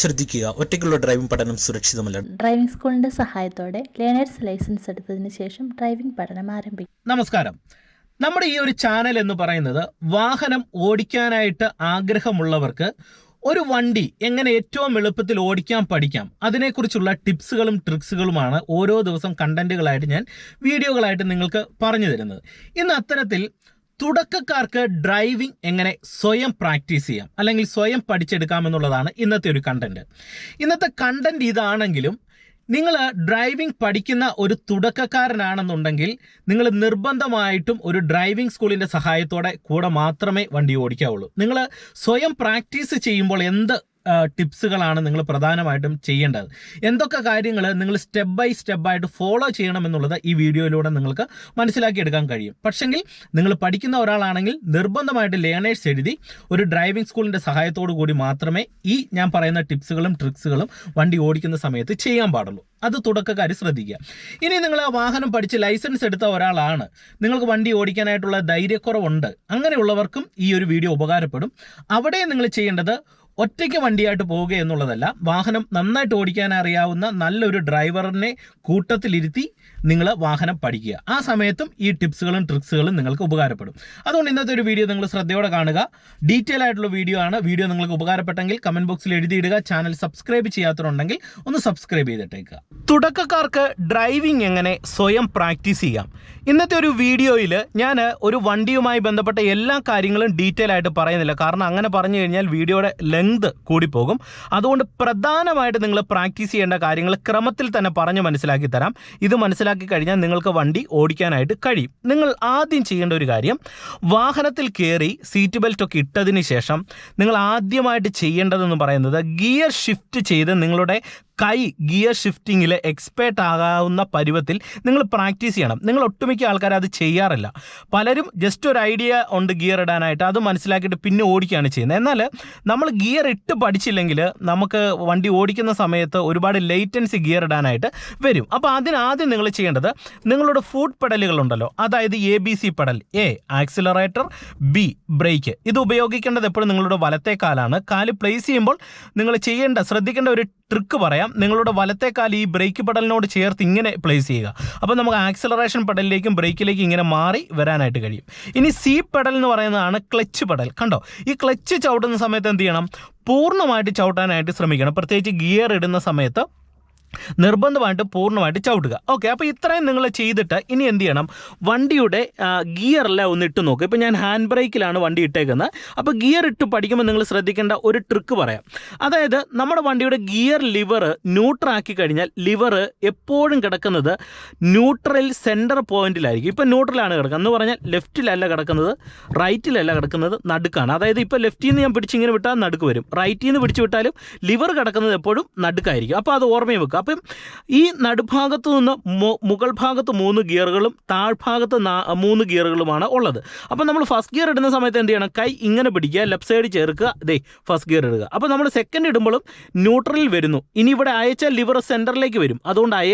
ശ്രദ്ധിക്കുക. ഒറ്റയ്ക്കുള്ള ഡ്രൈവിംഗ് പഠനം സുരക്ഷിതമല്ല. ഡ്രൈവിംഗ് സ്കൂളിന്റെ സഹായത്തോടെ ലേണേഴ്സ് ലൈസൻസ് എടുത്തതിന് ശേഷം ഡ്രൈവിംഗ് പഠനം ആരംഭിക്കും നമസ്കാരം. നമ്മുടെ ഈ ഒരു ചാനൽ എന്ന് പറയുന്നത് വാഹനം ഓടിക്കാനായിട്ട് ആഗ്രഹമുള്ളവർക്ക് ഒരു വണ്ടി എങ്ങനെ ഏറ്റവും എളുപ്പത്തിൽ ഓടിക്കാൻ പഠിക്കാം അതിനെക്കുറിച്ചുള്ള ടിപ്സുകളും ട്രിക്സുകളുമാണ് ഓരോ ദിവസം കണ്ടന്റുകളായിട്ട് ഞാൻ വീഡിയോകളായിട്ട് നിങ്ങൾക്ക് പറഞ്ഞു തരുന്നത്. ഇന്ന് അത്തരത്തിൽ തുടക്കക്കാർക്ക് ഡ്രൈവിംഗ് എങ്ങനെ സ്വയം പ്രാക്ടീസ് ചെയ്യാം അല്ലെങ്കിൽ സ്വയം പഠിച്ചെടുക്കാം എന്നുള്ളതാണ് ഇന്നത്തെ ഒരു കണ്ടന്റ് ഇന്നത്തെ കണ്ടന്റ് ഇതാണെങ്കിലും നിങ്ങൾ ഡ്രൈവിംഗ് പഠിക്കുന്ന ഒരു തുടക്കക്കാരനാണെന്നുണ്ടെങ്കിൽ നിങ്ങൾ നിർബന്ധമായിട്ടും ഒരു ഡ്രൈവിംഗ് സ്കൂളിന്റെ സഹായത്തോടെ കൂടെ മാത്രമേ വണ്ടി ഓടിക്കാവുള്ളൂ. നിങ്ങൾ സ്വയം പ്രാക്ടീസ് ചെയ്യുമ്പോൾ എന്ത് ടിപ്സുകളാണ് നിങ്ങൾ പ്രധാനമായിട്ടും ചെയ്യേണ്ടത്. എന്തൊക്കെ കാര്യങ്ങൾ നിങ്ങൾ സ്റ്റെപ്പ് ബൈ സ്റ്റെപ്പ് ആയിട്ട് ഫോളോ ചെയ്യണം എന്നുള്ളത് ഈ വീഡിയോയിലൂടെ നിങ്ങൾക്ക് മനസ്സിലാക്കിയെടുക്കാൻ കഴിയും. പക്ഷെങ്കിൽ നിങ്ങൾ പഠിക്കുന്ന ഒരാളാണെങ്കിൽ നിർബന്ധമായിട്ട് ലേണേഴ്സ് എഴുതി ഒരു ഡ്രൈവിംഗ് സ്കൂളിന്റെ സഹായത്തോടു കൂടി മാത്രമേ ഈ ഞാൻ പറയുന്ന ടിപ്സുകളും ട്രിക്സുകളും വണ്ടി ഓടിക്കുന്ന സമയത്ത് ചെയ്യാൻ പാടുള്ളൂ. അത് തുടക്കക്കാർ ശ്രദ്ധിക്കുക. ഇനി നിങ്ങൾ ആ വാഹനം പഠിച്ച് ലൈസൻസ് എടുത്ത ഒരാളാണ്. നിങ്ങൾക്ക് വണ്ടി ഓടിക്കാനായിട്ടുള്ള ധൈര്യക്കുറവുണ്ട്. അങ്ങനെയുള്ളവർക്കും ഈ ഒരു വീഡിയോ ഉപകാരപ്പെടും. അവിടെ നിങ്ങൾ ചെയ്യേണ്ടത് ഒറ്റയ്ക്ക് വണ്ടിയായിട്ട് പോവുക എന്നുള്ളതല്ല വാഹനം നന്നായിട്ട് ഓടിക്കാൻ അറിയാവുന്ന നല്ലൊരു ഡ്രൈവറിനെ കൂട്ടത്തിലിരുത്തി നിങ്ങൾ വാഹനം പഠിക്കുക. ആ സമയത്തും ഈ ടിപ്സുകളും ട്രിക്സുകളും നിങ്ങൾക്ക് ഉപകാരപ്പെടും. അതുകൊണ്ട് ഇന്നത്തെ ഒരു വീഡിയോ നിങ്ങൾ ശ്രദ്ധയോടെ കാണുക. ഡീറ്റെയിൽ ആയിട്ടുള്ള വീഡിയോ ആണ്. വീഡിയോ നിങ്ങൾക്ക് ഉപകാരപ്പെട്ടെങ്കിൽ കമന്റ് ബോക്സിൽ എഴുതിയിടുക. ചാനൽ സബ്സ്ക്രൈബ് ചെയ്യാത്തവരുണ്ടെങ്കിൽ ഒന്ന് സബ്സ്ക്രൈബ് ചെയ്തിട്ടേക്കുക തുടക്കക്കാർക്ക് ഡ്രൈവിംഗ് എങ്ങനെ സ്വയം പ്രാക്ടീസ് ചെയ്യാം? ഇന്നത്തെ ഒരു വീഡിയോയിൽ ഞാൻ ഒരു വണ്ടിയുമായി ബന്ധപ്പെട്ട എല്ലാ കാര്യങ്ങളും ഡീറ്റെയിൽ ആയിട്ട് പറയുന്നില്ല. കാരണം അങ്ങനെ പറഞ്ഞു കഴിഞ്ഞാൽ വീഡിയോയുടെ ലെങ്ത് കൂടിപ്പോകും. അതുകൊണ്ട് പ്രധാനമായിട്ട് നിങ്ങൾ പ്രാക്ടീസ് ചെയ്യേണ്ട കാര്യങ്ങൾ ക്രമത്തിൽ തന്നെ പറഞ്ഞ് മനസ്സിലാക്കി തരാം. ഇത് മനസ്സിലാക്കി കഴിഞ്ഞാൽ നിങ്ങൾക്ക് വണ്ടി ഓടിക്കാനായിട്ട് കഴിയും. നിങ്ങൾ ആദ്യം ചെയ്യേണ്ട ഒരു കാര്യം വാഹനത്തിൽ കയറി സീറ്റ് ബെൽറ്റ് ഒക്കെ ഇട്ടതിന് ശേഷം നിങ്ങൾ ആദ്യമായിട്ട് ചെയ്യേണ്ടതെന്ന് പറയുന്നത് ഗിയർ ഷിഫ്റ്റ് ചെയ്ത് നിങ്ങളുടെ കൈ ഗിയർ ഷിഫ്റ്റിങ്ങിൽ എക്സ്പേർട്ട് ആകാവുന്ന പരുവത്തിൽ നിങ്ങൾ പ്രാക്ടീസ് ചെയ്യണം. നിങ്ങൾ ഒട്ടുമിക്ക ആൾക്കാർ അത് ചെയ്യാറില്ല. പലരും ജസ്റ്റ് ഒരു ഐഡിയ ഉണ്ട് ഗിയർ ഇടാനായിട്ട്. അത് മനസ്സിലാക്കിയിട്ട് പിന്നെ ഓടിക്കുകയാണ് ചെയ്യുന്നത്. എന്നാൽ നമ്മൾ ഗിയർ ഇട്ട് പഠിച്ചില്ലെങ്കിൽ നമുക്ക് വണ്ടി ഓടിക്കുന്ന സമയത്ത് ഒരുപാട് ലേറ്റൻസി ഗിയർ ഇടാനായിട്ട് വരും. അപ്പോൾ അതിനാദ്യം നിങ്ങൾ ചെയ്യേണ്ടത് നിങ്ങളുടെ ഫുഡ് പെഡലുകളുണ്ടല്ലോ അതായത് A B C pedal A accelerator B brake ഇത് ഉപയോഗിക്കേണ്ടത് എപ്പോഴും നിങ്ങളുടെ വലത്തെ കാലാണ്. കാൽ പ്ലേസ് ചെയ്യുമ്പോൾ നിങ്ങൾ ചെയ്യേണ്ട ശ്രദ്ധിക്കേണ്ട ഒരു ട്രിക്ക് പറയാം. നിങ്ങളുടെ വലത്തെ ഈ ബ്രേക്ക് പെഡലിനോട് ചേർത്ത് ഇങ്ങനെ പ്ലേസ് ചെയ്യുക. അപ്പോൾ നമുക്ക് ആക്സിലറേഷൻ പെഡലിലേക്കും ബ്രേക്കിലേക്കും ഇങ്ങനെ മാറി വരാനായിട്ട് കഴിയും. ഇനി സി പെഡൽ എന്ന് പറയുന്നതാണ് ക്ലച്ച് പെഡൽ കണ്ടോ? ഈ ക്ലച്ച് ചവിട്ടുന്ന സമയത്ത് എന്ത് ചെയ്യണം? പൂർണമായിട്ട് ചവിട്ടാനായിട്ട് ശ്രമിക്കണം. പ്രത്യേകിച്ച് ഗിയർ ഇടുന്ന സമയത്ത് നിർബന്ധമായിട്ട് പൂർണമായിട്ട് ചവിട്ടുക. ഓക്കെ അപ്പോൾ ഇത്രയും നിങ്ങൾ ചെയ്തിട്ട് ഇനി എന്ത് ചെയ്യണം? വണ്ടിയുടെ ഗിയറെല്ലാം ഒന്ന് ഇട്ട് നോക്കുക ഇപ്പോൾ ഞാൻ ഹാൻഡ് ബ്രേക്കിലാണ് വണ്ടി ഇട്ടേക്കുന്നത്. അപ്പോൾ ഗിയർ ഇട്ട് പഠിക്കുമ്പോൾ നിങ്ങൾ ശ്രദ്ധിക്കേണ്ട ഒരു ട്രിക്ക് പറയാം. അതായത് നമ്മുടെ വണ്ടിയുടെ ഗിയർ ലിവർ ന്യൂട്രാക്കി കഴിഞ്ഞാൽ ലിവർ എപ്പോഴും കിടക്കുന്നത് ന്യൂട്രൽ സെന്റർ പോയിന്റിലായിരിക്കും ഇപ്പോൾ ന്യൂട്രലാണ് കിടക്കുന്നത്. എന്ന് പറഞ്ഞാൽ ലെഫ്റ്റിലല്ല കിടക്കുന്നത് റൈറ്റിലല്ല കിടക്കുന്നത് നടുക്കാണ്. അതായത് ഇപ്പോൾ ലെഫ്റ്റിൽ നിന്ന് ഞാൻ പിടിച്ചിങ്ങനെ വിട്ടാൽ നടുക്ക് വരും. റൈറ്റിൽ നിന്ന് പിടിച്ച് വിട്ടാലും ലിവർ കിടക്കുന്നത് എപ്പോഴും നടുക്കായിരിക്കും. അപ്പോൾ അത് ഓർമ്മയിൽ വെക്കുക. അപ്പം ഈ നടുഭാഗത്ത് നിന്ന് മുകൾ ഭാഗത്ത് മൂന്ന് ഗിയറുകളും താഴ്ഭാഗത്ത് മൂന്ന് ഗിയറുകളുമാണ് ഉള്ളത്. അപ്പം നമ്മൾ ഫസ്റ്റ് ഗിയർ ഇടുന്ന സമയത്ത് എന്ത് ചെയ്യണം? കൈ ഇങ്ങനെ പിടിക്കുക ലെഫ്റ്റ് സൈഡ് ചേർക്കുക ദേ ഫസ്റ്റ് ഗിയർ ഇടുക. അപ്പോൾ നമ്മൾ സെക്കൻഡ് ഇടുമ്പോഴും ന്യൂട്രലിൽ വരുന്നു. ഇനി ഇവിടെ അയച്ചാൽ ലിവർ സെന്ററിലേക്ക് വരും. അതുകൊണ്ട് അയ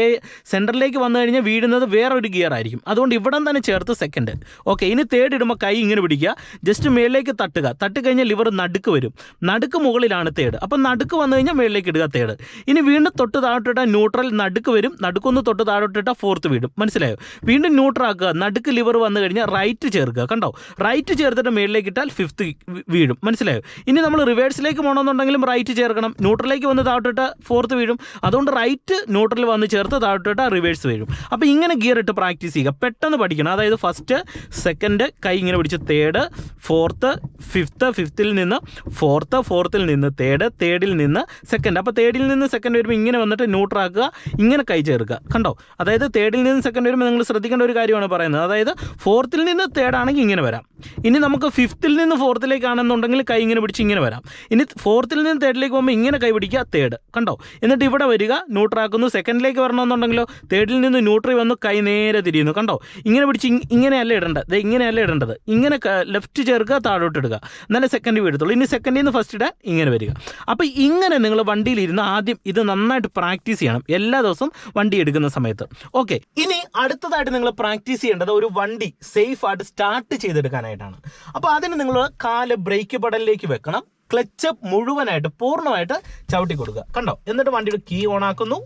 സെന്ററിലേക്ക് വന്നു കഴിഞ്ഞാൽ വീഴുന്നത് വേറൊരു ഗിയർ ആയിരിക്കും. അതുകൊണ്ട് ഇവിടം തന്നെ ചേർത്ത് സെക്കൻഡ് ഓക്കെ ഇനി തേർഡ് ഇടുമ്പോൾ കൈ ഇങ്ങനെ പിടിക്കുക. ജസ്റ്റ് മേളിലേക്ക് തട്ടുക. തട്ടിക്കഴിഞ്ഞാൽ ലിവർ നടുക്ക് വരും. നടുക്ക് മുകളിലാണ് തേർഡ് അപ്പം നടുക്ക് വന്നു കഴിഞ്ഞാൽ മേളിലേക്ക് ഇടുക തേർഡ് ഇനി വീണ്ടും തൊട്ട് താഴോട്ടിട്ട ന്യൂട്രൽ നടുക്ക് വരും. നടുക്കൊന്ന് തൊട്ട് താഴോട്ടിട്ട ഫോർത്ത് വീടും മനസ്സിലായോ? വീണ്ടും ന്യൂട്രൽ ആക്കുക. നടുക്ക് ലിവർ വന്നു കഴിഞ്ഞാൽ റൈറ്റ് ചേർക്കുക. കണ്ടോ? റൈറ്റ് ചേർത്തിട്ട് മേളിലേക്ക് ഇട്ടാൽ ഫിഫ്ത്ത് വീഴും. മനസ്സിലായോ? ഇനി നമ്മൾ റിവേഴ്സിലേക്ക് പോകണമെന്നുണ്ടെങ്കിലും റൈറ്റ് ചേർക്കണം. ന്യൂട്രലിലേക്ക് വന്ന് താഴോട്ടിട്ട് ഫോർത്ത് വീഴും. അതുകൊണ്ട് റൈറ്റ് ന്യൂട്രൽ വന്ന് ചേർത്ത് താഴോട്ടിട്ട് റിവേഴ്സ് വീഴും. അപ്പോൾ ഇങ്ങനെ ഗിയർ ഇട്ട് പ്രാക്ടീസ് ചെയ്യുക. പെട്ടെന്ന് പഠിക്കണം. അതായത് ഫസ്റ്റ് സെക്കൻഡ് കൈ ഇങ്ങനെ പിടിച്ച് തേർഡ് ഫോർത്ത് ഫിഫ്ത്ത് ഫിഫ്ത്തിൽ നിന്ന് ഫോർത്ത് ഫോർത്തിൽ നിന്ന് തേർഡ് തേർഡിൽ നിന്ന് സെക്കൻഡ് അപ്പോൾ തേർഡിൽ നിന്ന് സെക്കൻഡ് വരുമ്പോൾ ഇങ്ങനെ വന്നിട്ട് ന്യൂട്രൽ ആക്കുക ഇങ്ങനെ കൈ ചേർക്കുക. കണ്ടോ? അതായത് തേർഡിൽ നിന്ന് സെക്കൻഡ് വരുമ്പോൾ നിങ്ങൾ ശ്രദ്ധിക്കേണ്ട ഒരു കാര്യമാണ് പറയുന്നത്. അതായത് ഫോർത്തിൽ നിന്ന് തേർഡ് ആണെങ്കിൽ ഇങ്ങനെ വരാം. ഇനി നമുക്ക് ഫിഫ്ത്തിൽ നിന്ന് ഫോർത്തിലേക്കാണെന്നുണ്ടെങ്കിൽ കൈ ഇങ്ങനെ പിടിച്ച് ഇങ്ങനെ വരാം. ഇനി ഫോർത്തിൽ നിന്ന് തേർഡിലേക്ക് പോകുമ്പോൾ ഇങ്ങനെ കൈ പിടിക്കുക തേർഡ് കണ്ടോ? എന്നിട്ട് ഇവിടെ വരിക ന്യൂട്രാക്കുന്നു സെക്കൻഡിലേക്ക് വരണമെന്നുണ്ടെങ്കിലോ തേർഡിൽ നിന്ന് ന്യൂട്രി വന്ന് കൈ നേരെ തിരിയുന്നു. കണ്ടോ? ഇങ്ങനെ പിടിച്ച് ഇങ്- ഇങ്ങനെയല്ല ഇടേണ്ടത്. ഇങ്ങനെയല്ല ഇടേണ്ടത്. ഇങ്ങനെ ലെഫ്റ്റ് ചേർക്കുക താഴോട്ട് ഇടുക. എന്നാലേ സെക്കൻഡ് വീഴത്തുള്ളൂ ഇനി സെക്കൻഡിൽ നിന്ന് ഫസ്റ്റ് ഇടാൻ ഇങ്ങനെ വരിക. അപ്പോൾ ഇങ്ങനെ നിങ്ങൾ വണ്ടിയിലിരുന്ന് ആദ്യം ഇത് നന്നായിട്ട് പ്രാക്ടീസ് ചെയ്യണം. എല്ലാ ദിവസവും വണ്ടി എടുക്കുന്ന സമയത്ത്. ഓക്കെ ഇനി അടുത്തതായിട്ട് നിങ്ങൾ പ്രാക്ടീസ് ചെയ്യേണ്ടത് ഒരു വണ്ടി സേഫ് ആയിട്ട് സ്റ്റാർട്ട് ചെയ്തെടുക്കാനായിട്ടാണ്. അപ്പോൾ അതിന് നിങ്ങൾ കാൽ ബ്രേക്ക് പടലിലേക്ക് വെക്കണം. ക്ലച്ച് മുഴുവനായിട്ട് പൂർണമായിട്ട് ചവിട്ടി കൊടുക്കുക. കണ്ടോ? എന്നിട്ട് വണ്ടിയുടെ കീ ഓൺ ആക്കുന്നു.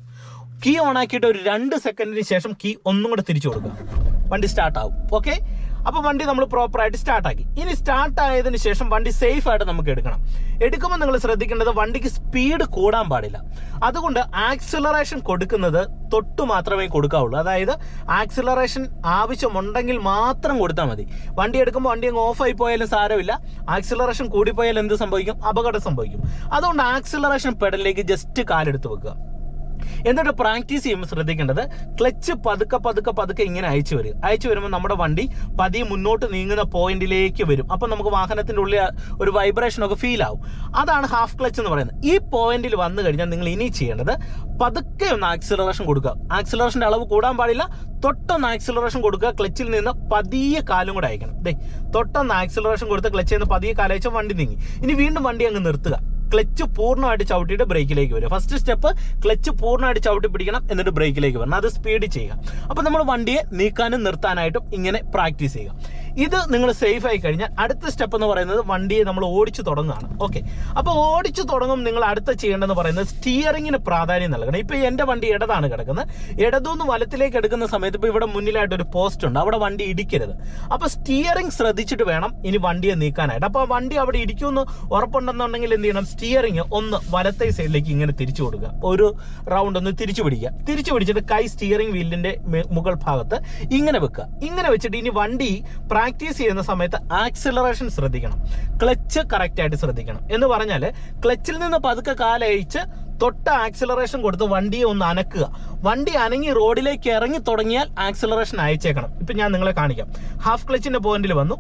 കീ ഓൺ ആക്കിയിട്ട് ഒരു രണ്ട് സെക്കൻഡിന് ശേഷം കീ ഒന്നും കൂടെ തിരിച്ചു കൊടുക്കുക. വണ്ടി സ്റ്റാർട്ട് ആവും. ഓക്കെ അപ്പൊ വണ്ടി നമ്മൾ പ്രോപ്പർ ആയിട്ട് സ്റ്റാർട്ട് ആക്കി. ഇനി സ്റ്റാർട്ട് ആയതിനു ശേഷം വണ്ടി സേഫ് ആയിട്ട് നമുക്ക് എടുക്കണം. എടുക്കുമ്പോൾ നിങ്ങൾ ശ്രദ്ധിക്കേണ്ടത് വണ്ടിക്ക് സ്പീഡ് കൂടാൻ പാടില്ല. അതുകൊണ്ട് ആക്സിലറേഷൻ കൊടുക്കുന്നത് തൊട്ട് മാത്രമേ കൊടുക്കാവുള്ളൂ. അതായത് ആക്സിലറേഷൻ ആവശ്യമുണ്ടെങ്കിൽ മാത്രം കൊടുത്താൽ മതി. വണ്ടി എടുക്കുമ്പോൾ വണ്ടി അങ്ങ് ഓഫ് ആയി പോയാലും സാരമില്ല. ആക്സിലറേഷൻ കൂടിപ്പോയാൽ എന്ത് സംഭവിക്കും? അപകടം സംഭവിക്കും. അതുകൊണ്ട് ആക്സിലറേഷൻ പെഡലിലേക്ക് ജസ്റ്റ് കാലെടുത്ത് വെക്കുക. എന്നിട്ട് പ്രാക്ടീസ് ചെയ്യുമ്പോൾ ശ്രദ്ധിക്കേണ്ടത് ക്ലച്ച് പതുക്കെ പതുക്കെ പതുക്കെ ഇങ്ങനെ അയച്ചു വരും അയച്ചു വരുമ്പോൾ നമ്മുടെ വണ്ടി പതിയെ മുന്നോട്ട് നീങ്ങുന്ന പോയിന്റിലേക്ക് വരും. അപ്പം നമുക്ക് വാഹനത്തിന്റെ ഉള്ളിൽ ഒരു വൈബ്രേഷനൊക്കെ ഫീൽ ആവും. അതാണ് ഹാഫ് ക്ലച്ച് എന്ന് പറയുന്നത്. ഈ പോയിന്റിൽ വന്നു കഴിഞ്ഞാൽ നിങ്ങൾ ഇനി ചെയ്യേണ്ടത് പതുക്കെ ഒന്ന് ആക്സിലറേഷൻ കൊടുക്കുക. ആക്സിലറേഷന്റെ അളവ് കൂടാൻ പാടില്ല. തൊട്ടൊന്ന് ആക്സിലറേഷൻ കൊടുക്കുക. ക്ലച്ചിൽ നിന്ന് പതിയെ കാലും കൂടെ അയക്കണം. ദേ തൊട്ടൊന്ന് ആക്സിലറേഷൻ കൊടുത്ത് ക്ലച്ചിൽ നിന്ന് പതിയെ കാലയച്ച വണ്ടി നീങ്ങി. ഇനി വീണ്ടും വണ്ടി അങ്ങ് നിർത്തുക. ക്ലച്ച് പൂർണമായിട്ട് ചവിട്ടിയിട്ട് ബ്രേക്കിലേക്ക് വരിക ഫസ്റ്റ് സ്റ്റെപ്പ് ക്ലച്ച് പൂർണമായിട്ട് ചവിട്ടി പിടിക്കണം എന്നിട്ട് ബ്രേക്കിലേക്ക് വരണം അത് സ്പീഡ് ചെയ്യുക. അപ്പോൾ നമ്മൾ വണ്ടിയെ നീക്കാനും നിർത്താനായിട്ടും ഇങ്ങനെ പ്രാക്ടീസ് ചെയ്യുക. ഇത് നിങ്ങൾ സേഫ് ആയി കഴിഞ്ഞാൽ അടുത്ത സ്റ്റെപ്പ് എന്ന് പറയുന്നത് വണ്ടിയെ നമ്മൾ ഓടിച്ചു തുടങ്ങുകയാണ്. ഓക്കെ അപ്പോൾ ഓടിച്ചു തുടങ്ങും നിങ്ങൾ അടുത്ത ചെയ്യേണ്ടതെന്ന് പറയുന്നത് സ്റ്റിയറിങ്ങിന് പ്രാധാന്യം നൽകണം. ഇപ്പോൾ എന്റെ വണ്ടി ഇടതാണ് കിടക്കുന്നത്. ഇടതുനിന്ന് വലത്തിലേക്ക് എടുക്കുന്ന സമയത്ത് ഇപ്പോൾ ഇവിടെ മുന്നിലായിട്ട് ഒരു പോസ്റ്റ് ഉണ്ട്. അവിടെ വണ്ടി ഇടിക്കരുത്. അപ്പോൾ സ്റ്റിയറിംഗ് ശ്രദ്ധിച്ചിട്ട് വേണം ഇനി വണ്ടിയെ നീക്കാനായിട്ട്. അപ്പോൾ വണ്ടി അവിടെ ഇടിക്കുമെന്ന് ഉറപ്പുണ്ടെന്നുണ്ടെങ്കിൽ എന്ത് ചെയ്യണം? സ്റ്റിയറിംഗ് ഒന്ന് വലത്തെ സൈഡിലേക്ക് ഇങ്ങനെ തിരിച്ചു കൊടുക്കുക. ഒരു റൗണ്ട് ഒന്ന് തിരിച്ചു പിടിക്കുക. തിരിച്ചു പിടിച്ചിട്ട് കൈ സ്റ്റിയറിംഗ് വീലിന്റെ മുകൾ ഭാഗത്ത് ഇങ്ങനെ വെക്കുക. ഇങ്ങനെ വെച്ചിട്ട് ഇനി വണ്ടി പ്രാക്ടീസ് ചെയ്യുന്ന സമയത്ത് ആക്സിലറേഷൻ ശ്രദ്ധിക്കണം. ക്ലച്ച് കറക്റ്റ് ആയിട്ട് ശ്രദ്ധിക്കണം. എന്ന് പറഞ്ഞാൽ ക്ലച്ചിൽ നിന്ന് പതുക്കെ കാലയച്ച് തൊട്ട് ആക്സിലറേഷൻ കൊടുത്ത് വണ്ടിയെ ഒന്ന് അനക്കുക. വണ്ടി അനങ്ങി റോഡിലേക്ക് ഇറങ്ങി തുടങ്ങിയാൽ ആക്സിലറേഷൻ അയച്ചേക്കണം. ഇപ്പം ഞാൻ നിങ്ങളെ കാണിക്കാം. ഹാഫ് ക്ലച്ചിന്റെ പോയിന്റിൽ വന്നു.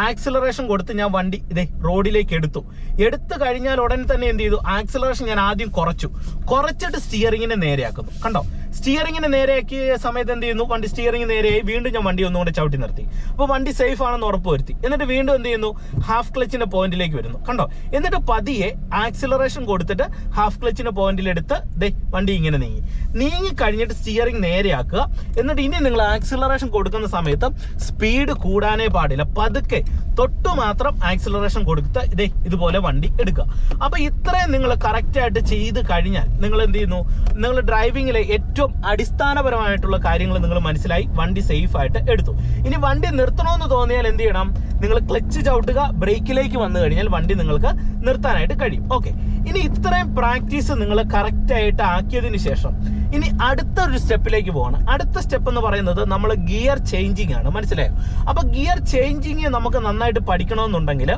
ആക്സിലറേഷൻ കൊടുത്ത് ഞാൻ വണ്ടി ഇതേ റോഡിലേക്ക് എടുത്തു. എടുത്തു കഴിഞ്ഞാൽ ഉടനെ തന്നെ എന്ത് ചെയ്തു? ആക്സിലറേഷൻ ഞാൻ ആദ്യം കുറച്ചു. കുറച്ചിട്ട് സ്റ്റിയറിങ്ങിനെ നേരെയാക്കുന്നു. കണ്ടോ? സ്റ്റിയറിങ്ങിനെ നേരെയാക്കിയ സമയത്ത് എന്ത് ചെയ്യുന്നു? വണ്ടി സ്റ്റിയറിംഗ് നേരെയായി വീണ്ടും ഞാൻ വണ്ടി ഒന്നുകൂടെ ചവിട്ടി നിർത്തി. അപ്പോൾ വണ്ടി സേഫ് ആണെന്ന് ഉറപ്പ് വരുത്തി. എന്നിട്ട് വീണ്ടും എന്ത് ചെയ്യുന്നു? ഹാഫ് ക്ലച്ചിന്റെ പോയിന്റിലേക്ക് വരുന്നു. കണ്ടോ? എന്നിട്ട് പതിയെ ആക്സിലറേഷൻ കൊടുത്തിട്ട് ഹാഫ് ക്ലച്ചിന്റെ പോയിന്റിലെടുത്ത് ദേ വണ്ടി ഇങ്ങനെ നീങ്ങി. നീങ്ങി കഴിഞ്ഞിട്ട് സ്റ്റിയറിംഗ് നേരെയാക്കുക. എന്നിട്ട് ഇനി നിങ്ങൾ ആക്സിലറേഷൻ കൊടുക്കുന്ന സമയത്ത് സ്പീഡ് കൂടാനേ പാടില്ല. പതുക്കെ തൊട്ടു മാത്രം ആക്സിലറേഷൻ കൊടുത്ത് ഇതേ ഇതുപോലെ വണ്ടി എടുക്കുക. അപ്പൊ ഇത്രയും നിങ്ങൾ കറക്റ്റ് ആയിട്ട് ചെയ്ത് കഴിഞ്ഞാൽ നിങ്ങൾ എന്ത് ചെയ്യുന്നു? നിങ്ങൾ ഡ്രൈവിങ്ങിലെ ഏറ്റവും അടിസ്ഥാനപരമായിട്ടുള്ള കാര്യങ്ങൾ നിങ്ങൾ മനസ്സിലായി വണ്ടി സേഫ് ആയിട്ട് എടുത്തു. ഇനി വണ്ടി നിർത്തണമെന്ന് തോന്നിയാൽ എന്ത് ചെയ്യണം? നിങ്ങൾ ക്ലച്ച് ചവിട്ടുക ബ്രേക്കിലേക്ക് വന്നു കഴിഞ്ഞാൽ വണ്ടി നിങ്ങൾക്ക് നിർത്താനായിട്ട് കഴിയും. ഓക്കെ ഇനി ഇത്രയും പ്രാക്ടീസ് നിങ്ങൾ കറക്റ്റായിട്ട് ആക്കിയതിന് ശേഷം ഇനി അടുത്ത ഒരു സ്റ്റെപ്പിലേക്ക് പോകണം അടുത്ത സ്റ്റെപ്പ് എന്ന് പറയുന്നത് നമ്മൾ ഗിയർ ചേഞ്ചിങ് ആണ്. മനസ്സിലായോ? അപ്പൊ ഗിയർ ചേഞ്ചിങ് നമുക്ക് നന്നായിട്ട് പഠിക്കണമെന്നുണ്ടെങ്കിൽ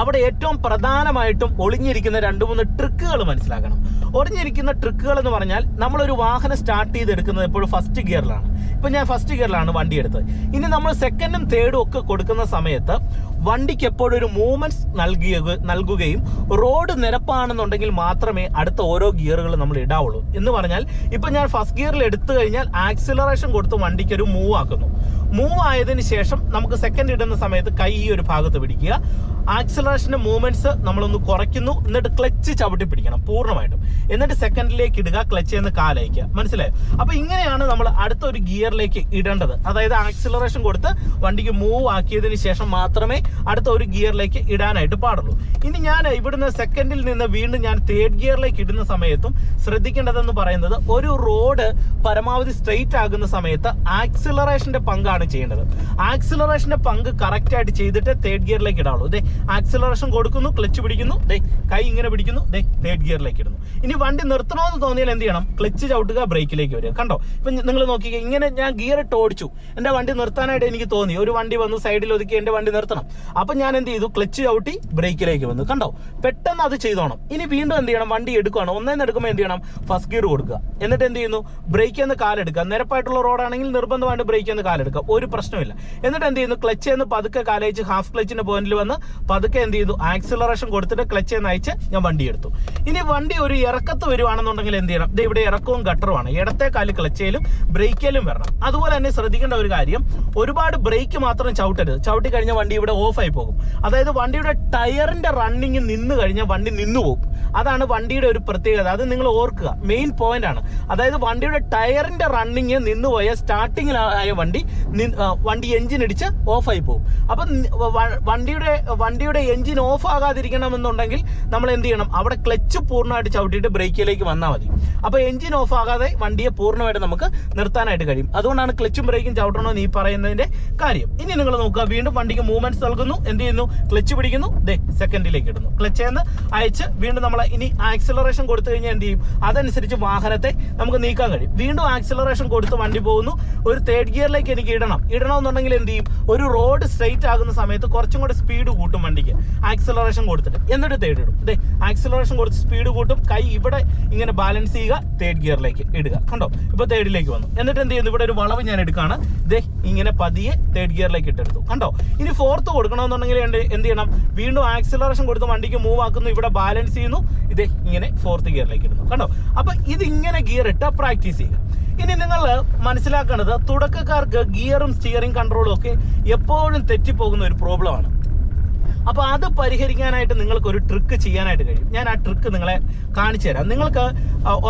അവിടെ ഏറ്റവും പ്രധാനമായിട്ടും ഒളിഞ്ഞിരിക്കുന്ന രണ്ട് മൂന്ന് ട്രിക്കുകൾ മനസ്സിലാക്കണം. ഒളിഞ്ഞിരിക്കുന്ന ട്രിക്കുകൾ എന്ന് പറഞ്ഞാൽ നമ്മളൊരു വാഹനം സ്റ്റാർട്ട് ചെയ്തെടുക്കുന്നത് എപ്പോഴും ഫസ്റ്റ് ഗിയറിലാണ് ഇപ്പൊ ഞാൻ ഫസ്റ്റ് ഗിയറിലാണ് വണ്ടി എടുത്തത്. ഇനി നമ്മൾ സെക്കൻഡും തേർഡും ഒക്കെ കൊടുക്കുന്ന സമയത്ത് വണ്ടിക്ക് എപ്പോഴും ഒരു മൂവ്മെന്റ്സ് നൽകിയ നൽകുകയും റോഡ് നിരപ്പാണെന്നുണ്ടെങ്കിൽ മാത്രമേ അടുത്ത ഓരോ ഗിയറുകൾ നമ്മൾ ഇടാവുള്ളൂ. എന്ന് പറഞ്ഞാൽ ഇപ്പൊ ഞാൻ ഫസ്റ്റ് ഗിയറിൽ എടുത്തു കഴിഞ്ഞാൽ ആക്സിലറേഷൻ കൊടുത്ത് വണ്ടിക്ക് ഒരു മൂവ് ആക്കുന്നു. മൂവ് ആയതിനു ശേഷം നമുക്ക് സെക്കൻഡ് ഇടുന്ന സമയത്ത് കൈ ഈ ഒരു ഭാഗത്ത് പിടിക്കുക. ആക്സിലറേഷന്റെ മൂവ്മെന്റ്സ് നമ്മളൊന്ന് കുറയ്ക്കുന്നു എന്നിട്ട് ക്ലച്ച് ചവിട്ടി പിടിക്കണം പൂർണമായിട്ടും. എന്നിട്ട് സെക്കൻഡിലേക്ക് ഇടുക ക്ലച്ച് എന്ന് കാലയക്കുക മനസ്സിലായോ? അപ്പൊ ഇങ്ങനെയാണ് നമ്മൾ അടുത്ത ഒരു ഗിയറിലേക്ക് ഇടേണ്ടത്. അതായത് ആക്സിലറേഷൻ കൊടുത്ത് വണ്ടിക്ക് മൂവ് ആക്കിയതിന് ശേഷം മാത്രമേ അടുത്ത ഒരു ഗിയറിലേക്ക് ഇടാനായിട്ട് പാടുള്ളൂ. ഇനി ഞാൻ ഇവിടുന്ന് സെക്കൻഡിൽ നിന്ന് വീണ്ടും ഞാൻ തേർഡ് ഗിയറിലേക്ക് ഇടുന്ന സമയത്തും ശ്രദ്ധിക്കേണ്ടതെന്ന് പറയുന്നത് ഒരു റോഡ് പരമാവധി സ്ട്രെയിറ്റ് ആകുന്ന സമയത്ത് ആക്സിലറേഷന്റെ പങ്കാണ് ചെയ്യേണ്ടത്. ആക്സിലറേഷന്റെ പങ്ക് കറക്റ്റ് ആയിട്ട് ചെയ്തിട്ട് തേർഡ് ഗിയറിലേക്ക് ഇടാവുള്ളൂ. ദേ ആക്സിലറേഷൻ കൊടുക്കുന്നു ക്ലച്ച് പിടിക്കുന്നു ദേ കൈ ഇങ്ങനെ പിടിക്കുന്നു ദേ തേർഡ് ഗിയറിലേക്ക് ഇടുന്നു. ഇനി വണ്ടി നിർത്തണമെന്ന് തോന്നിയാൽ എന്ത് ചെയ്യണം? ക്ലച്ച് ചവിട്ടുക ബ്രേക്കിലേക്ക് വരിക. കണ്ടോ? ഇപ്പൊ നിങ്ങൾ നോക്കിക്കുക ഇങ്ങനെ ഞാൻ ഗിയർ ഇട്ട് ഓടിച്ചു. എന്റെ വണ്ടി നിർത്താനായിട്ട് എനിക്ക് തോന്നി. ഒരു വണ്ടി വന്ന് സൈഡിൽ ഒതുക്കി എന്റെ വണ്ടി നിർത്തണം. അപ്പൊ ഞാൻ എന്ത് ചെയ്തു? ക്ലച്ച് ചവിട്ടി ബ്രേക്കിലേക്ക് വന്നു. കണ്ടോ? പെട്ടെന്ന് അത് ചെയ്തോണം. ഇനി വീണ്ടും എന്ത് ചെയ്യണം? വണ്ടി എടുക്കുകയാണ് ഒന്നേന്ന് എടുക്കുമ്പോൾ എന്ത് ചെയ്യണം? ഫസ്റ്റ് ഗിയർ കൊടുക്കുക. എന്നിട്ട് എന്ത് ചെയ്യുന്നു? ബ്രേക്ക് എന്ന് കാലെടുക്കുക നിരപ്പായിട്ടുള്ള റോഡാണെങ്കിൽ നിർബന്ധമായിട്ട് ബ്രേക്ക് എന്ന് കാലെടുക്കുക ഒരു പ്രശ്നമില്ല എന്നിട്ട് എന്ത് ചെയ്യുന്നു? ക്ലച്ച് എന്ന് പതുക്കെ കാലയച്ച് ഹാഫ് ക്ലച്ചിന്റെ പോയിന്റിൽ വന്ന് പതുക്കെ എന്ത് ചെയ്തു? ആക്സിലറേഷൻ കൊടുത്തിട്ട് ക്ലച്ച് എന്ന് അയച്ച് ഞാൻ വണ്ടി എടുത്തു. ഇനി വണ്ടി ഒരു ഇറക്കത്ത് വരുവാണെന്നുണ്ടെങ്കിൽ എന്ത് ചെയ്യണം? ഇവിടെ ഇറക്കവും ഗട്ടറുമാണ് ഇടത്തെ കാൽ ക്ലച്ചയിലും ബ്രേക്കിലും വരണം. അതുപോലെ തന്നെ ശ്രദ്ധിക്കേണ്ട ഒരു കാര്യം ഒരുപാട് ബ്രേക്ക് മാത്രം ചവിട്ടരുത്. ചവിട്ടി കഴിഞ്ഞാൽ വണ്ടി ഇവിടെ ഓഫ് ആയി പോകും. അതായത് വണ്ടിയുടെ ടയറിന്റെ റണ്ണിങ് നിന്ന് കഴിഞ്ഞാൽ വണ്ടി നിന്നു പോകും. അതാണ് വണ്ടിയുടെ ഒരു പ്രത്യേകത. അത് നിങ്ങൾ ഓർക്കുക. മെയിൻ പോയിന്റ് ആണ്. അതായത് വണ്ടിയുടെ ടയറിന്റെ റണ്ണിങ് നിന്നുപോയ സ്റ്റാർട്ടിങ്ങിലായ വണ്ടി വണ്ടി എഞ്ചിൻ ഇടിച്ച് ഓഫായി പോകും. അപ്പം വണ്ടിയുടെ വണ്ടിയുടെ എഞ്ചിൻ ഓഫ് ആകാതിരിക്കണമെന്നുണ്ടെങ്കിൽ നമ്മൾ എന്ത് ചെയ്യണം? അവിടെ ക്ലച്ച് പൂർണമായിട്ട് ചവിട്ടിയിട്ട് ബ്രേക്കിലേക്ക് വന്നാൽ മതി. അപ്പോൾ എഞ്ചിൻ ഓഫ് ആകാതെ വണ്ടിയെ പൂർണമായിട്ട് നമുക്ക് നിർത്താനായിട്ട് കഴിയും. അതുകൊണ്ടാണ് ക്ലച്ചും ബ്രേക്കും ചവിട്ടണമെന്ന് ഈ പറയുന്നതിന്റെ കാര്യം. ഇനി നിങ്ങൾ നോക്കുക വീണ്ടും വണ്ടിക്ക് മൂവ്മെന്റ്സ് നൽകുന്നു എന്ത് ചെയ്യുന്നു? ക്ലച്ച് പിടിക്കുന്നു ദേ സെക്കൻഡിലേക്ക് ഇടുന്നു. ക്ലച്ച് എന്ന് അയച്ച് വീണ്ടും നമ്മൾ ഇനി ആക്സിലറേഷൻ കൊടുത്തു കഴിഞ്ഞാൽ എന്ത് ചെയ്യും? അതനുസരിച്ച് വാഹനത്തെ നമുക്ക് നീക്കാൻ കഴിയും. വീണ്ടും ആക്സിലറേഷൻ കൊടുത്ത് വണ്ടി പോകുന്നു. ഒരു തേർഡ് ഗിയറിലേക്ക് എനിക്ക് ഇടണം. ഇടണമെന്നുണ്ടെങ്കിൽ എന്ത് ചെയ്യും? ഒരു റോഡ് സ്ട്രെയിറ്റ് ആകുന്ന സമയത്ത് കുറച്ചും കൂടെ സ്പീഡ് കൂട്ടും. വണ്ടിക്ക് ആക്സലറേഷൻ കൊടുത്തിട്ട്. എന്നിട്ട് തേർഡ് ഇടും. ദേ ആക്സലറേഷൻ കൊടുത്ത് സ്പീഡ് കൂട്ടും. കൈ ഇവിടെ ഇങ്ങനെ ബാലൻസ് ചെയ്യുക തേർഡ് ഗിയറിലേക്ക് ഇടുക. കണ്ടോ? ഇപ്പൊ തേർഡിലേക്ക് വന്നു. എന്നിട്ട് എന്ത് ചെയ്യുന്നു? ഇവിടെ ഒരു വളവ് ഞാൻ എടുക്കുകയാണ് ദേ ഇങ്ങനെ പതിയെ തേർഡ് ഗിയറിലേക്ക് ഇട്ടെടുത്തു. കണ്ടോ? ഇനി ഫോർത്ത് കൊടുക്കണമെന്നുണ്ടെങ്കിൽ എന്ത് ചെയ്യണം? വീണ്ടും ആക്സലറേഷൻ കൊടുത്ത് വണ്ടിക്ക് മൂവ് ആക്കുന്നു. ഇവിടെ ബാലൻസ് ചെയ്യുന്നു. ഇതേ ഇങ്ങനെ ഫോർത്ത് ഗിയറിലേക്ക് ഇടുന്നു. കണ്ടോ? അപ്പൊ ഇതിങ്ങനെ ഗിയർ ഇട്ട് പ്രാക്ടീസ് ചെയ്യുക. ഇനി നിങ്ങൾ മനസ്സിലാക്കേണ്ടത് തുടക്കക്കാർക്ക് ഗിയറും സ്റ്റിയറിംഗ് കൺട്രോളും ഒക്കെ എപ്പോഴും തെറ്റിപ്പോകുന്ന ഒരു പ്രോബ്ലമാണ് അപ്പോൾ അത് പരിഹരിക്കാനായിട്ട് നിങ്ങൾക്ക് ഒരു ട്രിക്ക് ചെയ്യാനായിട്ട് കഴിയും. ഞാൻ ആ ട്രിക്ക് നിങ്ങളെ കാണിച്ചു തരാം. നിങ്ങൾക്ക്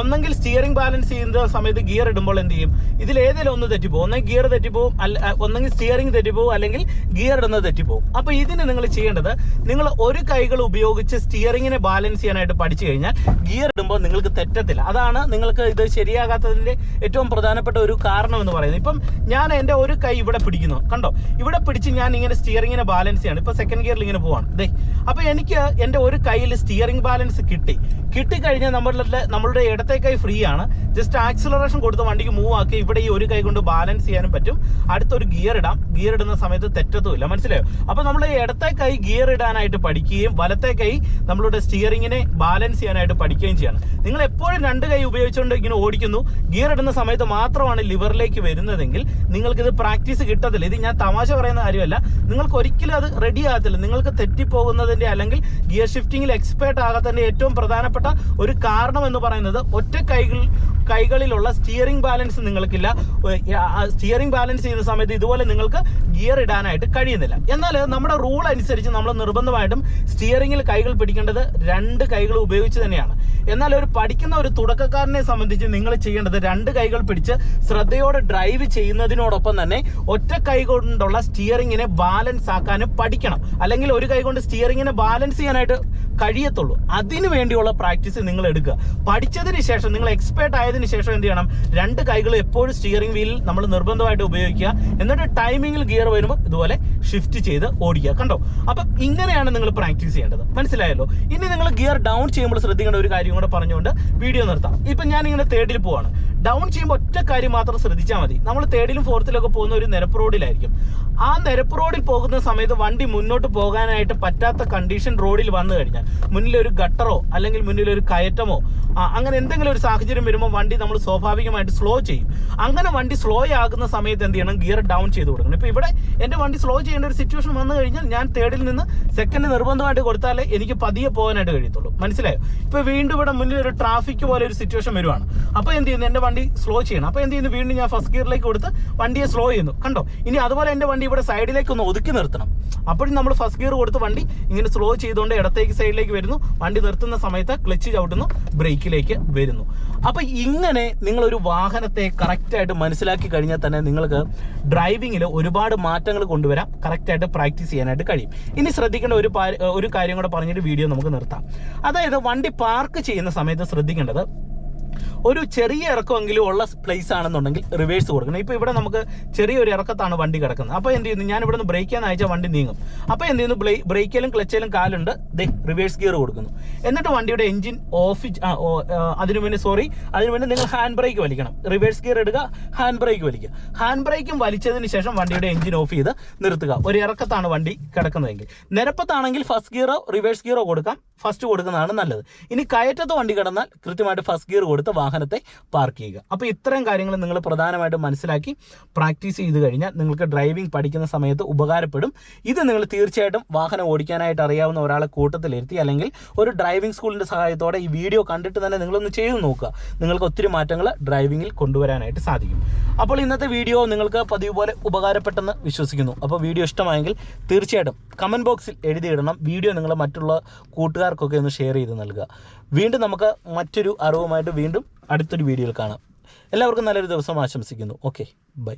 ഒന്നെങ്കിൽ സ്റ്റിയറിംഗ് ബാലൻസ് ചെയ്യുന്ന സമയത്ത് ഗിയർ ഇടുമ്പോൾ എന്ത് ചെയ്യും? ഇതിൽ ഏതെങ്കിലും ഒന്ന് തെറ്റിപ്പോകും ഒന്നെങ്കിൽ ഗിയർ തെറ്റിപ്പോകും അല്ല ഒന്നെങ്കിൽ സ്റ്റിയറിംഗ് തെറ്റിപ്പോകും അല്ലെങ്കിൽ ഗിയർ ഇടുന്നത് തെറ്റിപ്പോകും അപ്പോൾ ഇതിന് നിങ്ങൾ ചെയ്യേണ്ടത് നിങ്ങൾ ഒരു കൈകൾ ഉപയോഗിച്ച് സ്റ്റിയറിങ്ങിനെ ബാലൻസ് ചെയ്യാനായിട്ട് പഠിച്ചു കഴിഞ്ഞാൽ ഗിയർ ഇടുമ്പോൾ നിങ്ങൾക്ക് തെറ്റത്തില്ല. അതാണ് നിങ്ങൾക്ക് ഇത് ശരിയാകാത്തതിന്റെ ഏറ്റവും പ്രധാനപ്പെട്ട ഒരു കാരണം എന്ന് പറയുന്നത്. ഇപ്പം ഞാൻ എന്റെ ഒരു കൈ ഇവിടെ പിടിക്കുന്നു. കണ്ടോ? ഇവിടെ പിടിച്ച് ഞാൻ ഇങ്ങനെ സ്റ്റിയറിങ്ങിനെ ബാലൻസ് ചെയ്യാണ്. ഇപ്പൊ സെക്കൻഡ് ഗിയറിൽ ഇങ്ങനെ പോവാണ്. ദേ അപ്പൊ എനിക്ക് എന്റെ ഒരു കയ്യിൽ സ്റ്റിയറിംഗ് ബാലൻസ് കിട്ടി. കിട്ടിക്കഴിഞ്ഞാൽ നമ്മളുടെ നമ്മളുടെ ഇടത്തെ കൈ ഫ്രീ ആണ്. ജസ്റ്റ് ആക്സിലറേഷൻ കൊടുത്ത് വണ്ടിക്ക് മൂവ് ആക്കി ഇവിടെ ഈ ഒരു കൈ കൊണ്ട് ബാലൻസ് ചെയ്യാനും പറ്റും. അടുത്തൊരു ഗിയർ ഇടാം. ഗിയർ ഇടുന്ന സമയത്ത് തെറ്റത്തുമില്ല മനസ്സിലായോ? അപ്പൊ നമ്മൾ ഇടത്തെ കൈ ഗിയർ ഇടാനായിട്ട് പഠിക്കുകയും വലത്തെ കൈ നമ്മളുടെ സ്റ്റിയറിങ്ങിനെ ബാലൻസ് ചെയ്യാനായിട്ട് പഠിക്കുകയും ചെയ്യണം. നിങ്ങൾ എപ്പോഴും രണ്ട് കൈ ഉപയോഗിച്ചുകൊണ്ട് ഇങ്ങനെ ഓടിക്കുന്നു. ഗിയർ ഇടുന്ന സമയത്ത് മാത്രമാണ് ലിവറിലേക്ക് വരുന്നതെങ്കിൽ നിങ്ങൾക്ക് ഇത് പ്രാക്ടീസ് കിട്ടത്തില്ല. ഇത് ഞാൻ തമാശ പറയുന്ന കാര്യമല്ല. നിങ്ങൾക്ക് ഒരിക്കലും അത് റെഡി ആകത്തില്ല. നിങ്ങൾക്ക് തെറ്റിപ്പോകുന്നതിന്റെ അല്ലെങ്കിൽ ഗിയർ ഷിഫ്റ്റിംഗിൽ എക്സ്പേർട്ട് ആകാത്തതിന്റെ ഏറ്റവും പ്രധാനപ്പെട്ട ഒരു കാരണം എന്ന് പറയുന്നത് ഒറ്റ കൈകൾ കൈകളിലുള്ള സ്റ്റിയറിംഗ് ബാലൻസ് നിങ്ങൾക്കില്ല. സ്റ്റിയറിംഗ് ബാലൻസ് ചെയ്യുന്ന സമയത്ത് ഇതുപോലെ നിങ്ങൾക്ക് ഗിയർ ഇടാനായിട്ട് കഴിയുന്നില്ല. എന്നാൽ നമ്മുടെ റൂൾ അനുസരിച്ച് നമ്മൾ നിർബന്ധമായിട്ടും സ്റ്റിയറിംഗിൽ കൈകൾ പിടിക്കേണ്ടത് രണ്ട് കൈകൾ ഉപയോഗിച്ച് തന്നെയാണ്. എന്നാൽ ഒരു പഠിക്കുന്ന ഒരു തുടക്കക്കാരനെ സംബന്ധിച്ച് നിങ്ങൾ ചെയ്യേണ്ടത് രണ്ട് കൈകൾ പിടിച്ച് ശ്രദ്ധയോടെ ഡ്രൈവ് ചെയ്യുന്നതിനോടൊപ്പം തന്നെ ഒറ്റ കൈ കൊണ്ടുള്ള സ്റ്റിയറിങ്ങിനെ ബാലൻസ് ആക്കാനും പഠിക്കണം. അല്ലെങ്കിൽ ഒരു കൈ കൊണ്ട് സ്റ്റിയറിങ്ങിനെ ബാലൻസ് ചെയ്യാനായിട്ട് കഴിയത്തുള്ളൂ. അതിനു വേണ്ടിയുള്ള പ്രാക്ടീസ് നിങ്ങൾ എടുക്കുക. പഠിച്ചതിന് ശേഷം നിങ്ങൾ എക്സ്പേർട്ട് ആയതിനു ശേഷം എന്ത് ചെയ്യണം? രണ്ട് കൈകൾ എപ്പോഴും സ്റ്റിയറിംഗ് വീൽ നമ്മൾ നിർബന്ധമായിട്ട് ഉപയോഗിക്കുക. എന്നിട്ട് ടൈമിങ്ങിൽ ഗിയർ വരുമ്പോൾ ഇതുപോലെ ഷിഫ്റ്റ് ചെയ്ത് ഓടിക്കുക. കണ്ടോ? അപ്പം ഇങ്ങനെയാണ് നിങ്ങൾ പ്രാക്ടീസ് ചെയ്യേണ്ടത്. മനസ്സിലായല്ലോ? ഇനി നിങ്ങൾ ഗിയർ ഡൗൺ ചെയ്യുമ്പോൾ ശ്രദ്ധിക്കേണ്ട ഒരു കാര്യം കൂടെ പറഞ്ഞുകൊണ്ട് വീഡിയോ നിർത്താം. ഇപ്പം ഞാൻ ഇങ്ങനെ തേർഡിൽ പോവാണ്. ഡൗൺ ചെയ്യുമ്പോൾ ഒറ്റ കാര്യം മാത്രം ശ്രദ്ധിച്ചാൽ മതി. നമ്മൾ തേർഡിലും ഫോർത്തിലൊക്കെ പോകുന്ന ഒരു നിരപ്പ് റോഡിലായിരിക്കും. ആ നിരപ്പ് റോഡിൽ പോകുന്ന സമയത്ത് വണ്ടി മുന്നോട്ട് പോകാനായിട്ട് പറ്റാത്ത കണ്ടീഷൻ റോഡിൽ വന്നു കഴിഞ്ഞാൽ മുന്നിലൊരു ഗട്ടറോ അല്ലെങ്കിൽ മുന്നിലൊരു കയറ്റമോ അങ്ങനെ എന്തെങ്കിലും ഒരു സാഹചര്യം വരുമ്പോൾ വണ്ടി നമ്മൾ സ്വാഭാവികമായിട്ട് സ്ലോ ചെയ്യും. അങ്ങനെ വണ്ടി സ്ലോ ആകുന്ന സമയത്ത് എന്ത് ചെയ്യണം? ഗിയർ ഡൗൺ ചെയ്ത് കൊടുക്കണം. ഇപ്പൊ ഇവിടെ എന്റെ വണ്ടി സ്ലോ ചെയ്യേണ്ട ഒരു സിറ്റുവേഷൻ വന്നു കഴിഞ്ഞാൽ ഞാൻ തേർഡിൽ നിന്ന് സെക്കൻഡ് നിർബന്ധമായിട്ട് കൊടുത്താലേ എനിക്ക് പതിയെ പോകാനായിട്ട് കഴിയത്തുള്ളൂ. മനസ്സിലായോ? ഇപ്പൊ വീണ്ടും ഇവിടെ മുന്നിൽ ഒരു ട്രാഫിക് പോലെ ഒരു സിറ്റുവേഷൻ വരുവാണ്. അപ്പോൾ എന്ത് ചെയ്യുന്നു? എന്റെ വണ്ടി സ്ലോ ചെയ്യണം. അപ്പോൾ എന്ത് ചെയ്യുന്നു? വീണ്ടും ഞാൻ ഫസ്റ്റ് ഗിയറിലേക്ക് കൊടുത്ത് വണ്ടിയെ സ്ലോ ചെയ്യുന്നു. കണ്ടോ? ഇനി അതുപോലെ എന്റെ വണ്ടി ഇവിടെ സൈഡിലേക്ക് ഒന്ന് ഒതുക്കി നിർത്തണം. അപ്പോഴും നമ്മൾ ഫസ്റ്റ് ഗിയർ കൊടുത്ത് വണ്ടി ഇങ്ങനെ സ്ലോ ചെയ്തുകൊണ്ട് ഇടത്തേക്ക് സൈഡിലേക്ക് വരുന്നു. വണ്ടി നിർത്തുന്ന സമയത്ത് ക്ലച്ച് ചവിട്ടുന്നു ബ്രേക്കിലേക്ക് വരുന്നു. അപ്പോൾ ഇങ്ങനെ നിങ്ങൾ ഒരു വാഹനത്തെ കറക്റ്റായിട്ട് മനസ്സിലാക്കി കഴിഞ്ഞാൽ തന്നെ നിങ്ങൾക്ക് ഡ്രൈവിങ്ങിൽ ഒരുപാട് മാറ്റങ്ങൾ കൊണ്ടുവരാം. കറക്റ്റായിട്ട് പ്രാക്ടീസ് ചെയ്യാനായിട്ട് കഴിയും. ഇനി ശ്രദ്ധിക്കേണ്ട ഒരു ഒരു കാര്യം കൂടെ പറഞ്ഞിട്ട് വീഡിയോ നമുക്ക് നിർത്താം. അതായത് വണ്ടി പാർക്ക് ചെയ്യുന്ന സമയത്ത് ശ്രദ്ധിക്കേണ്ടത് ഒരു ചെറിയ ഇറക്കമെങ്കിലും ഉള്ള പ്ലേസ് ആണെന്നുണ്ടെങ്കിൽ റിവേഴ്സ് കൊടുക്കണം. ഇപ്പോൾ ഇവിടെ നമുക്ക് ചെറിയൊരു ഇറക്കത്താണ് വണ്ടി കിടക്കുന്നത്. അപ്പോൾ എന്ത് ചെയ്യുന്നു? ഞാൻ ഇവിടെ നിന്ന് ബ്രേക്ക് ചെയ്യാൻ അയച്ചാൽ വണ്ടി നീങ്ങും. അപ്പോൾ എന്ത് ചെയ്യുന്നു? ബ്രേ ബ്രേക്കിലും ക്ലച്ചിലും കാലുണ്ട്. ദേ റിവേഴ്സ് ഗിയർ കൊടുക്കുന്നു. എന്നിട്ട് വണ്ടിയുടെ എഞ്ചിൻ ഓഫ് അതിനു വേണ്ടി സോറി അതിനു വേണ്ടി നിങ്ങൾ ഹാൻഡ് ബ്രേക്ക് വലിക്കണം. റിവേഴ്സ് ഗിയർ ഇടുക ഹാൻഡ് ബ്രേക്ക് വലിക്കുക. ഹാൻഡ് ബ്രേക്കും വലിച്ചതിന് ശേഷം വണ്ടിയുടെ എഞ്ചിൻ ഓഫ് ചെയ്ത് നിർത്തുക. ഒരു ഇറക്കത്താണ് വണ്ടി കിടക്കുന്നതെങ്കിൽ. നിരപ്പത്താണെങ്കിൽ ഫസ്റ്റ് ഗിയറോ റിവേഴ്സ് ഗിയറോ കൊടുക്കാം. ഫസ്റ്റ് കൊടുക്കുന്നതാണ് നല്ലത്. ഇനി കയറ്റത്ത് വണ്ടി കിടന്നാൽ കൃത്യമായിട്ട് ഫസ്റ്റ് ഗിയർ കൊടുക്കുക കൊടുത്ത് വാഹനത്തെ പാർക്ക് ചെയ്യുക. അപ്പോൾ ഇത്തരം കാര്യങ്ങൾ നിങ്ങൾ പ്രധാനമായിട്ടും മനസ്സിലാക്കി പ്രാക്ടീസ് ചെയ്ത് കഴിഞ്ഞാൽ നിങ്ങൾക്ക് ഡ്രൈവിംഗ് പഠിക്കുന്ന സമയത്ത് ഉപകാരപ്പെടും. ഇത് നിങ്ങൾ തീർച്ചയായിട്ടും വാഹനം ഓടിക്കാനായിട്ട് അറിയാവുന്ന ഒരാളെ കൂട്ടത്തിലിരുത്തി അല്ലെങ്കിൽ ഒരു ഡ്രൈവിംഗ് സ്കൂളിന്റെ സഹായത്തോടെ ഈ വീഡിയോ കണ്ടിട്ട് തന്നെ നിങ്ങളൊന്ന് ചെയ്തു നോക്കുക. നിങ്ങൾക്ക് ഒത്തിരി മാറ്റങ്ങൾ ഡ്രൈവിങ്ങിൽ കൊണ്ടുവരാനായിട്ട് സാധിക്കും. അപ്പോൾ ഇന്നത്തെ വീഡിയോ നിങ്ങൾക്ക് പതിവ് പോലെ ഉപകാരപ്പെട്ടെന്ന് വിശ്വസിക്കുന്നു. അപ്പോൾ വീഡിയോ ഇഷ്ടമായെങ്കിൽ തീർച്ചയായിട്ടും കമന്റ് ബോക്സിൽ എഴുതിയിടണം. വീഡിയോ നിങ്ങൾ മറ്റുള്ള കൂട്ടുകാർക്കൊക്കെ ഒന്ന് ഷെയർ ചെയ്ത് നൽകുക. വീണ്ടും നമുക്ക് മറ്റൊരു അറിവുമായിട്ട് വീണ്ടും അടുത്തൊരു വീഡിയോയിൽ കാണാം. എല്ലാവർക്കും നല്ലൊരു ദിവസം ആശംസിക്കുന്നു. Okay bye